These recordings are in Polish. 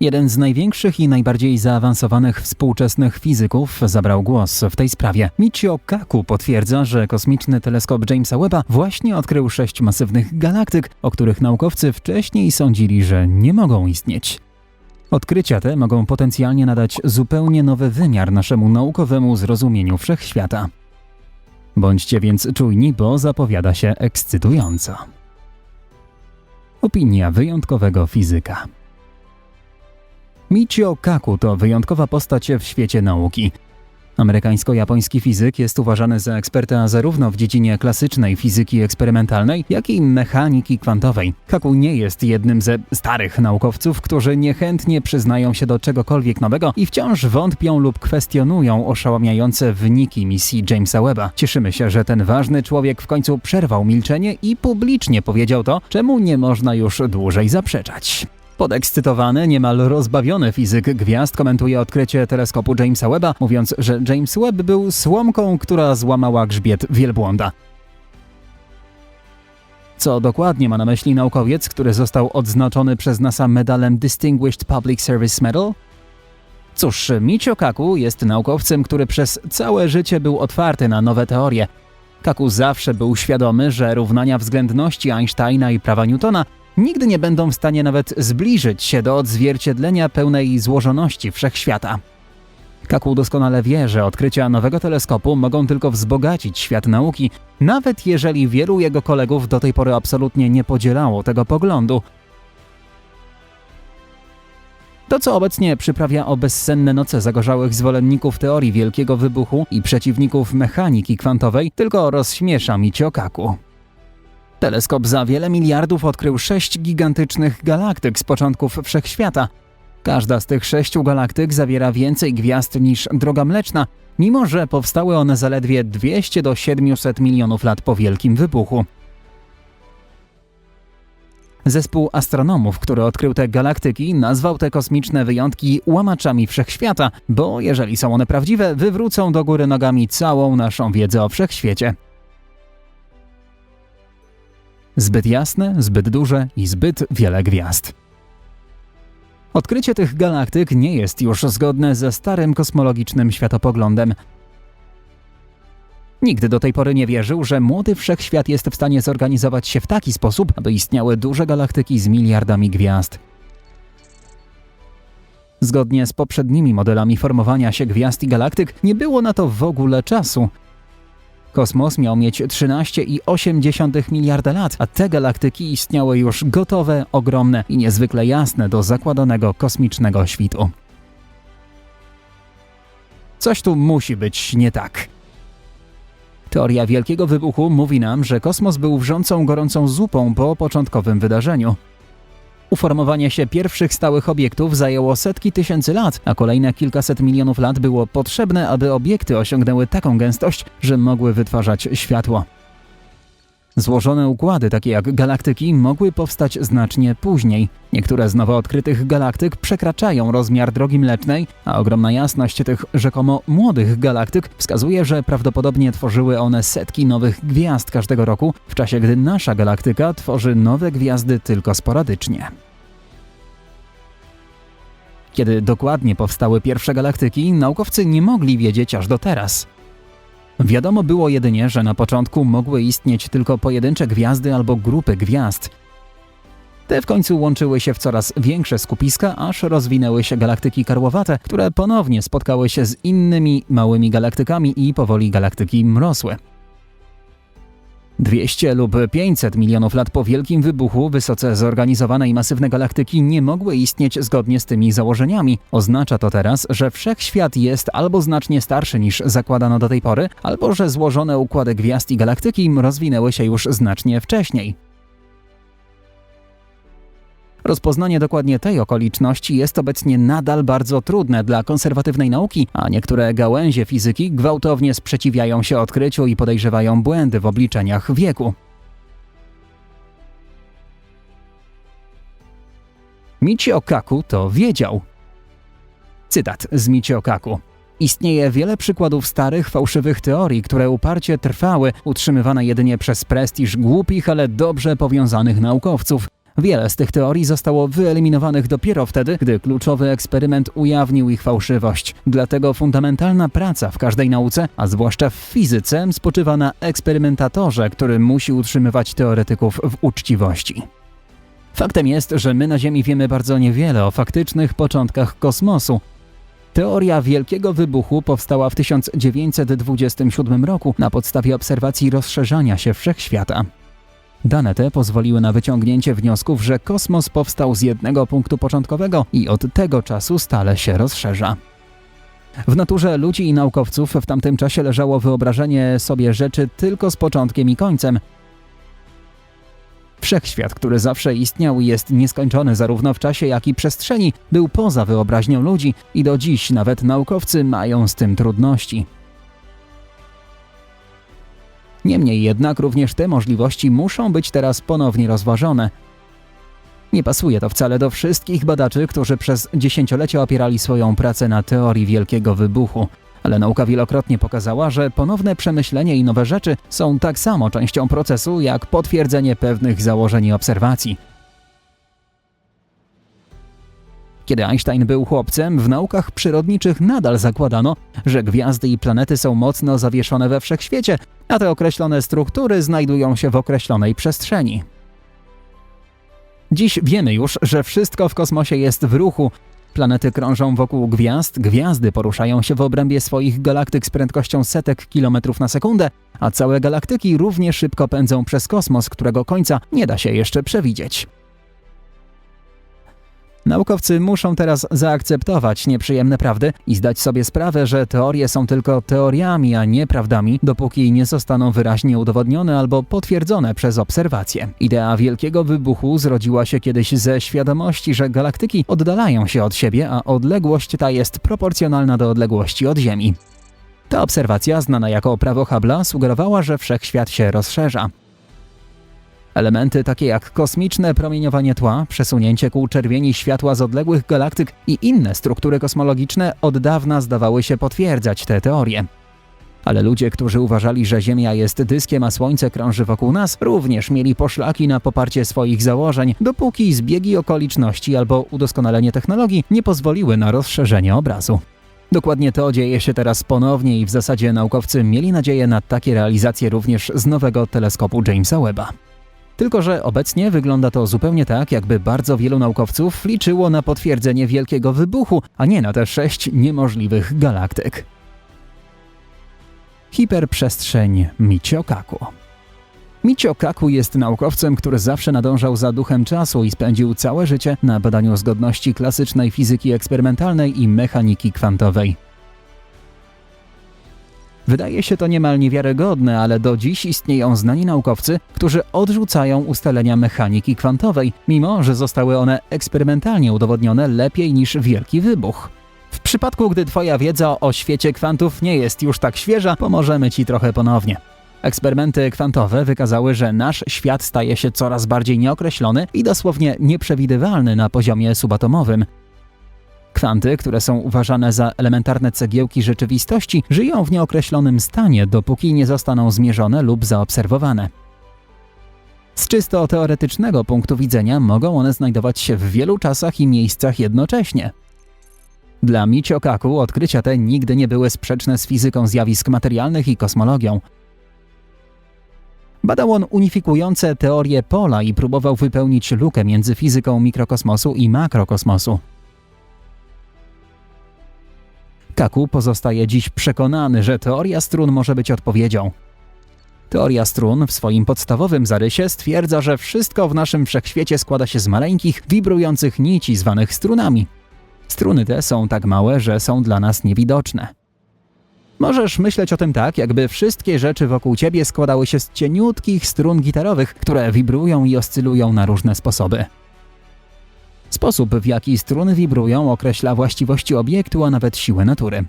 Jeden z największych i najbardziej zaawansowanych współczesnych fizyków zabrał głos w tej sprawie. Michio Kaku potwierdza, że kosmiczny teleskop Jamesa Webba właśnie odkrył sześć masywnych galaktyk, o których naukowcy wcześniej sądzili, że nie mogą istnieć. Odkrycia te mogą potencjalnie nadać zupełnie nowy wymiar naszemu naukowemu zrozumieniu wszechświata. Bądźcie więc czujni, bo zapowiada się ekscytująco. Opinia wyjątkowego fizyka. Michio Kaku to wyjątkowa postać w świecie nauki. Amerykańsko-japoński fizyk jest uważany za eksperta zarówno w dziedzinie klasycznej fizyki eksperymentalnej, jak i mechaniki kwantowej. Kaku nie jest jednym ze starych naukowców, którzy niechętnie przyznają się do czegokolwiek nowego i wciąż wątpią lub kwestionują oszałamiające wyniki misji Jamesa Webba. Cieszymy się, że ten ważny człowiek w końcu przerwał milczenie i publicznie powiedział to, czemu nie można już dłużej zaprzeczać. Podekscytowany, niemal rozbawiony fizyk gwiazd komentuje odkrycie teleskopu Jamesa Webba, mówiąc, że James Webb był słomką, która złamała grzbiet wielbłąda. Co dokładnie ma na myśli naukowiec, który został odznaczony przez NASA medalem Distinguished Public Service Medal? Cóż, Michio Kaku jest naukowcem, który przez całe życie był otwarty na nowe teorie. Kaku zawsze był świadomy, że równania względności Einsteina i prawa Newtona nigdy nie będą w stanie nawet zbliżyć się do odzwierciedlenia pełnej złożoności wszechświata. Kaku doskonale wie, że odkrycia nowego teleskopu mogą tylko wzbogacić świat nauki, nawet jeżeli wielu jego kolegów do tej pory absolutnie nie podzielało tego poglądu. To, co obecnie przyprawia o bezsenne noce zagorzałych zwolenników teorii wielkiego wybuchu i przeciwników mechaniki kwantowej, tylko rozśmiesza Michio Kaku. Teleskop za wiele miliardów odkrył sześć gigantycznych galaktyk z początków wszechświata. Każda z tych sześciu galaktyk zawiera więcej gwiazd niż Droga Mleczna, mimo że powstały one zaledwie 200 do 700 milionów lat po Wielkim Wybuchu. Zespół astronomów, który odkrył te galaktyki, nazwał te kosmiczne wyjątki łamaczami wszechświata, bo jeżeli są one prawdziwe, wywrócą do góry nogami całą naszą wiedzę o wszechświecie. Zbyt jasne, zbyt duże i zbyt wiele gwiazd. Odkrycie tych galaktyk nie jest już zgodne ze starym kosmologicznym światopoglądem. Nigdy do tej pory nie wierzył, że młody wszechświat jest w stanie zorganizować się w taki sposób, aby istniały duże galaktyki z miliardami gwiazd. Zgodnie z poprzednimi modelami formowania się gwiazd i galaktyk, nie było na to w ogóle czasu. Kosmos miał mieć 13,8 miliarda lat, a te galaktyki istniały już gotowe, ogromne i niezwykle jasne do zakładanego kosmicznego świtu. Coś tu musi być nie tak. Teoria Wielkiego Wybuchu mówi nam, że kosmos był wrzącą gorącą zupą po początkowym wydarzeniu. Uformowanie się pierwszych stałych obiektów zajęło setki tysięcy lat, a kolejne kilkaset milionów lat było potrzebne, aby obiekty osiągnęły taką gęstość, że mogły wytwarzać światło. Złożone układy, takie jak galaktyki, mogły powstać znacznie później. Niektóre z nowo odkrytych galaktyk przekraczają rozmiar drogi mlecznej, a ogromna jasność tych rzekomo młodych galaktyk wskazuje, że prawdopodobnie tworzyły one setki nowych gwiazd każdego roku, w czasie gdy nasza galaktyka tworzy nowe gwiazdy tylko sporadycznie. Kiedy dokładnie powstały pierwsze galaktyki, naukowcy nie mogli wiedzieć aż do teraz. Wiadomo było jedynie, że na początku mogły istnieć tylko pojedyncze gwiazdy albo grupy gwiazd. Te w końcu łączyły się w coraz większe skupiska, aż rozwinęły się galaktyki karłowate, które ponownie spotkały się z innymi małymi galaktykami i powoli galaktyki mrosły. 200 lub 500 milionów lat po Wielkim Wybuchu wysoce zorganizowane i masywne galaktyki nie mogły istnieć zgodnie z tymi założeniami. Oznacza to teraz, że wszechświat jest albo znacznie starszy niż zakładano do tej pory, albo że złożone układy gwiazd i galaktyki rozwinęły się już znacznie wcześniej. Rozpoznanie dokładnie tej okoliczności jest obecnie nadal bardzo trudne dla konserwatywnej nauki, a niektóre gałęzie fizyki gwałtownie sprzeciwiają się odkryciu i podejrzewają błędy w obliczeniach wieku. Michio Kaku to wiedział. Cytat z Michio Kaku. Istnieje wiele przykładów starych, fałszywych teorii, które uparcie trwały, utrzymywane jedynie przez prestiż głupich, ale dobrze powiązanych naukowców. Wiele z tych teorii zostało wyeliminowanych dopiero wtedy, gdy kluczowy eksperyment ujawnił ich fałszywość. Dlatego fundamentalna praca w każdej nauce, a zwłaszcza w fizyce, spoczywa na eksperymentatorze, który musi utrzymywać teoretyków w uczciwości. Faktem jest, że my na Ziemi wiemy bardzo niewiele o faktycznych początkach kosmosu. Teoria Wielkiego Wybuchu powstała w 1927 roku na podstawie obserwacji rozszerzania się wszechświata. Dane te pozwoliły na wyciągnięcie wniosków, że kosmos powstał z jednego punktu początkowego i od tego czasu stale się rozszerza. W naturze ludzi i naukowców w tamtym czasie leżało wyobrażenie sobie rzeczy tylko z początkiem i końcem. Wszechświat, który zawsze istniał i jest nieskończony zarówno w czasie, jak i przestrzeni, był poza wyobraźnią ludzi i do dziś nawet naukowcy mają z tym trudności. Niemniej jednak również te możliwości muszą być teraz ponownie rozważone. Nie pasuje to wcale do wszystkich badaczy, którzy przez dziesięciolecia opierali swoją pracę na teorii Wielkiego Wybuchu. Ale nauka wielokrotnie pokazała, że ponowne przemyślenie i nowe rzeczy są tak samo częścią procesu, jak potwierdzenie pewnych założeń i obserwacji. Kiedy Einstein był chłopcem, w naukach przyrodniczych nadal zakładano, że gwiazdy i planety są mocno zawieszone we wszechświecie, a te określone struktury znajdują się w określonej przestrzeni. Dziś wiemy już, że wszystko w kosmosie jest w ruchu. Planety krążą wokół gwiazd, gwiazdy poruszają się w obrębie swoich galaktyk z prędkością setek kilometrów na sekundę, a całe galaktyki równie szybko pędzą przez kosmos, którego końca nie da się jeszcze przewidzieć. Naukowcy muszą teraz zaakceptować nieprzyjemne prawdy i zdać sobie sprawę, że teorie są tylko teoriami, a nie prawdami, dopóki nie zostaną wyraźnie udowodnione albo potwierdzone przez obserwacje. Idea wielkiego wybuchu zrodziła się kiedyś ze świadomości, że galaktyki oddalają się od siebie, a odległość ta jest proporcjonalna do odległości od Ziemi. Ta obserwacja, znana jako prawo Hubble'a, sugerowała, że wszechświat się rozszerza. Elementy takie jak kosmiczne promieniowanie tła, przesunięcie kół czerwieni światła z odległych galaktyk i inne struktury kosmologiczne od dawna zdawały się potwierdzać te teorie. Ale ludzie, którzy uważali, że Ziemia jest dyskiem, a Słońce krąży wokół nas, również mieli poszlaki na poparcie swoich założeń, dopóki zbiegi okoliczności albo udoskonalenie technologii nie pozwoliły na rozszerzenie obrazu. Dokładnie to dzieje się teraz ponownie i w zasadzie naukowcy mieli nadzieję na takie realizacje również z nowego teleskopu Jamesa Webba. Tylko, że obecnie wygląda to zupełnie tak, jakby bardzo wielu naukowców liczyło na potwierdzenie wielkiego wybuchu, a nie na te sześć niemożliwych galaktyk. Hiperprzestrzeń Michio Kaku Michio Kaku jest naukowcem, który zawsze nadążał za duchem czasu i spędził całe życie na badaniu zgodności klasycznej fizyki eksperymentalnej i mechaniki kwantowej. Wydaje się to niemal niewiarygodne, ale do dziś istnieją znani naukowcy, którzy odrzucają ustalenia mechaniki kwantowej, mimo że zostały one eksperymentalnie udowodnione lepiej niż wielki wybuch. W przypadku, gdy Twoja wiedza o świecie kwantów nie jest już tak świeża, pomożemy Ci trochę ponownie. Eksperymenty kwantowe wykazały, że nasz świat staje się coraz bardziej nieokreślony i dosłownie nieprzewidywalny na poziomie subatomowym. Kwanty, które są uważane za elementarne cegiełki rzeczywistości, żyją w nieokreślonym stanie, dopóki nie zostaną zmierzone lub zaobserwowane. Z czysto teoretycznego punktu widzenia mogą one znajdować się w wielu czasach i miejscach jednocześnie. Dla Michio Kaku odkrycia te nigdy nie były sprzeczne z fizyką zjawisk materialnych i kosmologią. Badał on unifikujące teorie pola i próbował wypełnić lukę między fizyką mikrokosmosu i makrokosmosu. Kaku pozostaje dziś przekonany, że teoria strun może być odpowiedzią. Teoria strun w swoim podstawowym zarysie stwierdza, że wszystko w naszym wszechświecie składa się z maleńkich, wibrujących nici zwanych strunami. Struny te są tak małe, że są dla nas niewidoczne. Możesz myśleć o tym tak, jakby wszystkie rzeczy wokół ciebie składały się z cieniutkich strun gitarowych, które wibrują i oscylują na różne sposoby. Sposób, w jaki struny wibrują, określa właściwości obiektu, a nawet siłę natury.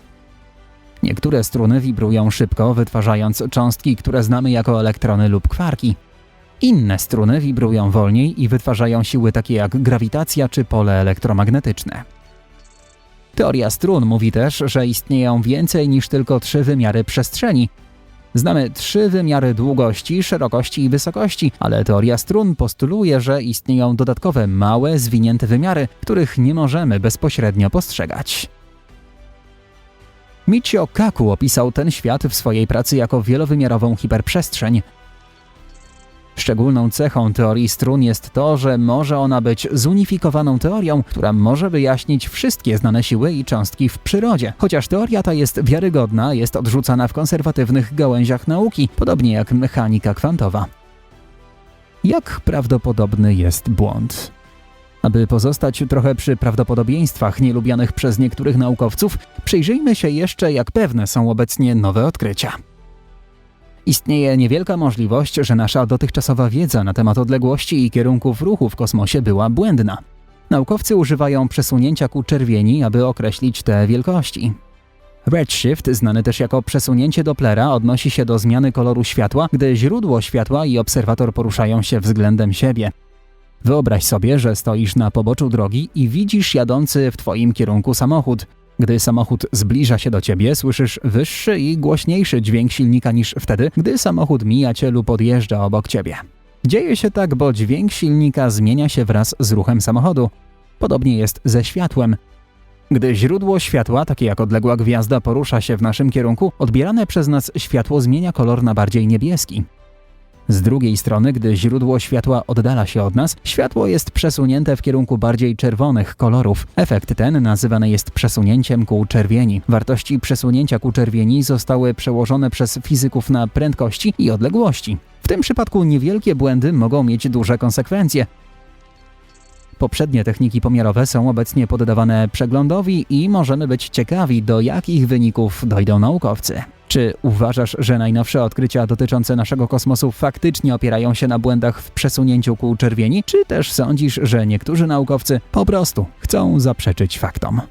Niektóre struny wibrują szybko, wytwarzając cząstki, które znamy jako elektrony lub kwarki. Inne struny wibrują wolniej i wytwarzają siły takie jak grawitacja czy pole elektromagnetyczne. Teoria strun mówi też, że istnieją więcej niż tylko trzy wymiary przestrzeni. Znamy trzy wymiary długości, szerokości i wysokości, ale teoria strun postuluje, że istnieją dodatkowe małe, zwinięte wymiary, których nie możemy bezpośrednio postrzegać. Michio Kaku opisał ten świat w swojej pracy jako wielowymiarową hiperprzestrzeń. Szczególną cechą teorii strun jest to, że może ona być zunifikowaną teorią, która może wyjaśnić wszystkie znane siły i cząstki w przyrodzie. Chociaż teoria ta jest wiarygodna, jest odrzucana w konserwatywnych gałęziach nauki, podobnie jak mechanika kwantowa. Jak prawdopodobny jest błąd? Aby pozostać trochę przy prawdopodobieństwach nielubianych przez niektórych naukowców, przyjrzyjmy się jeszcze, jak pewne są obecnie nowe odkrycia. Istnieje niewielka możliwość, że nasza dotychczasowa wiedza na temat odległości i kierunków ruchu w kosmosie była błędna. Naukowcy używają przesunięcia ku czerwieni, aby określić te wielkości. Redshift, znany też jako przesunięcie Dopplera, odnosi się do zmiany koloru światła, gdy źródło światła i obserwator poruszają się względem siebie. Wyobraź sobie, że stoisz na poboczu drogi i widzisz jadący w twoim kierunku samochód. Gdy samochód zbliża się do ciebie, słyszysz wyższy i głośniejszy dźwięk silnika niż wtedy, gdy samochód mija cię lub podjeżdża obok ciebie. Dzieje się tak, bo dźwięk silnika zmienia się wraz z ruchem samochodu. Podobnie jest ze światłem. Gdy źródło światła, takie jak odległa gwiazda, porusza się w naszym kierunku, odbierane przez nas światło zmienia kolor na bardziej niebieski. Z drugiej strony, gdy źródło światła oddala się od nas, światło jest przesunięte w kierunku bardziej czerwonych kolorów. Efekt ten nazywany jest przesunięciem ku czerwieni. Wartości przesunięcia ku czerwieni zostały przełożone przez fizyków na prędkości i odległości. W tym przypadku niewielkie błędy mogą mieć duże konsekwencje. Poprzednie techniki pomiarowe są obecnie poddawane przeglądowi i możemy być ciekawi, do jakich wyników dojdą naukowcy. Czy uważasz, że najnowsze odkrycia dotyczące naszego kosmosu faktycznie opierają się na błędach w przesunięciu ku czerwieni, czy też sądzisz, że niektórzy naukowcy po prostu chcą zaprzeczyć faktom?